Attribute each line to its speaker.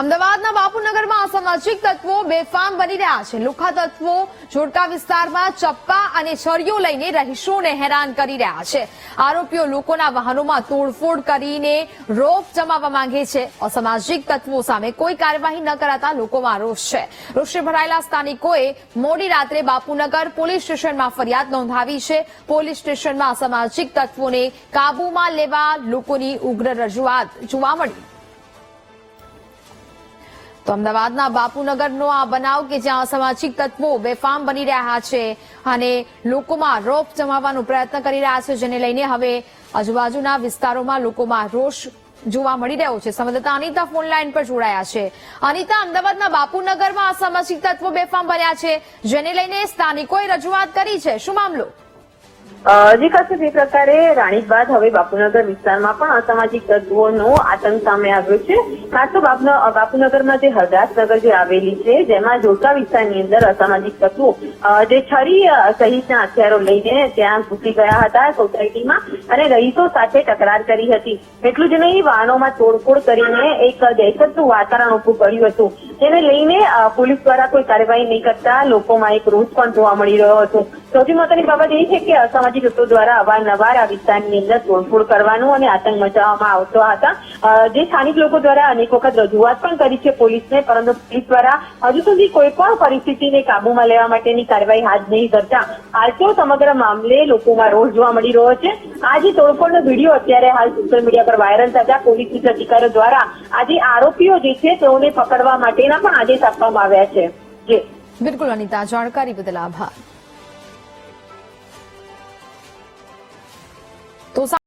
Speaker 1: અમદાવાદના બાપુનગરમાં અસામાજિક તત્વો બેફામ બની રહ્યા છે. લુખા તત્વો, જોડકા વિસ્તારમાં ચપ્પા અને છરીઓ લઈને રહીશોને હેરાન કરી રહ્યા છે. આરોપીઓ લોકોના વાહનોમાં તોડફોડ કરીને રોફ જમાવવા માંગે છે. અસામાજિક તત્વો સામે કોઈ કાર્યવાહી ન કરાતા લોકોમાં રોષ છે. રોષે ભરાયેલા સ્થાનિકોએ મોડી રાત્રે બાપુનગર પોલીસ સ્ટેશનમાં ફરિયાદ નોંધાવી છે. પોલીસ સ્ટેશનમાં અસામાજિક તત્વોને કાબૂમાં લેવા લોકોની ઉગ્ર રજૂઆત જોવા મળી. તો અમદાવાદના બાપુનગરનો આ બનાવ કે જ્યાં અસામાજિક તત્વો બેફામ બની રહ્યા છે અને લોકોમાં રોપ જમાવવાનો પ્રયત્ન કરી રહ્યા છે, જેને લઈને હવે આજુબાજુના વિસ્તારોમાં લોકોમાં રોષ જોવા મળી રહ્યો છે. સંવાદદાતા અનિતા ફોન લાઈન પર જોડાયા છે. અનિતા, અમદાવાદના બાપુનગરમાં અસામાજિક તત્વો બેફામ બન્યા છે, જેને લઈને સ્થાનિકોએ રજૂઆત કરી છે. શું મામલો?
Speaker 2: જે કશું જે પ્રકારે રાણીપ બાદ હવે બાપુનગર વિસ્તારમાં પણ અસામાજિક તત્વોનો આતંક સામે આવ્યો છે. ખાસ તો બાપુનગરમાં જે હરદાસનગર જે આવેલી છે, જેમાં જોતા વિસ્તારની અંદર અસામાજિક તત્વો જે છરી સહિતના હથિયારો લઈને ત્યાં ઘૂસી ગયા હતા સોસાયટીમાં અને રહીશો સાથે તકરાર કરી હતી. એટલું જ નહીં, વાહનોમાં તોડફોડ કરીને એક દહેશતનું વાતાવરણ ઉભું કર્યું હતું. જેને લઈને પોલીસ દ્વારા કોઈ કાર્યવાહી નહીં કરતા લોકોમાં એક રોષ પણ જોવા મળી રહ્યો હતો. સૌથી મહત્વની બાબત એ છે કે અસામાજિક તત્વો દ્વારા અવારનવાર આ વિસ્તારની અંદર તોડફોડ કરવાનું અને આતંક મચાવવામાં આવતો હતા. જે સ્થાનિક લોકો દ્વારા અનેક વખત રજૂઆત પણ કરી છે પોલીસને, પરંતુ પોલીસ દ્વારા હજુ સુધી કોઈ પણ પરિસ્થિતિને કાબૂમાં લેવા માટેની કાર્યવાહી હાથ નહીં કરતા હાલ તો સમગ્ર મામલે લોકોમાં રોષ જોવા મળી રહ્યો છે. આ જે તોડફોડનો વીડિયો અત્યારે હાલ સોશિયલ મીડિયા પર વાયરલ થતા પોલીસ ઉચ્ચ અધિકારીઓ દ્વારા આજે આરોપીઓ જે છે તેઓને પકડવા માટેના પણ આદેશ આપવામાં આવ્યા છે.
Speaker 1: બિલકુલ અનિતા, જાણકારી બદલ આભાર. તો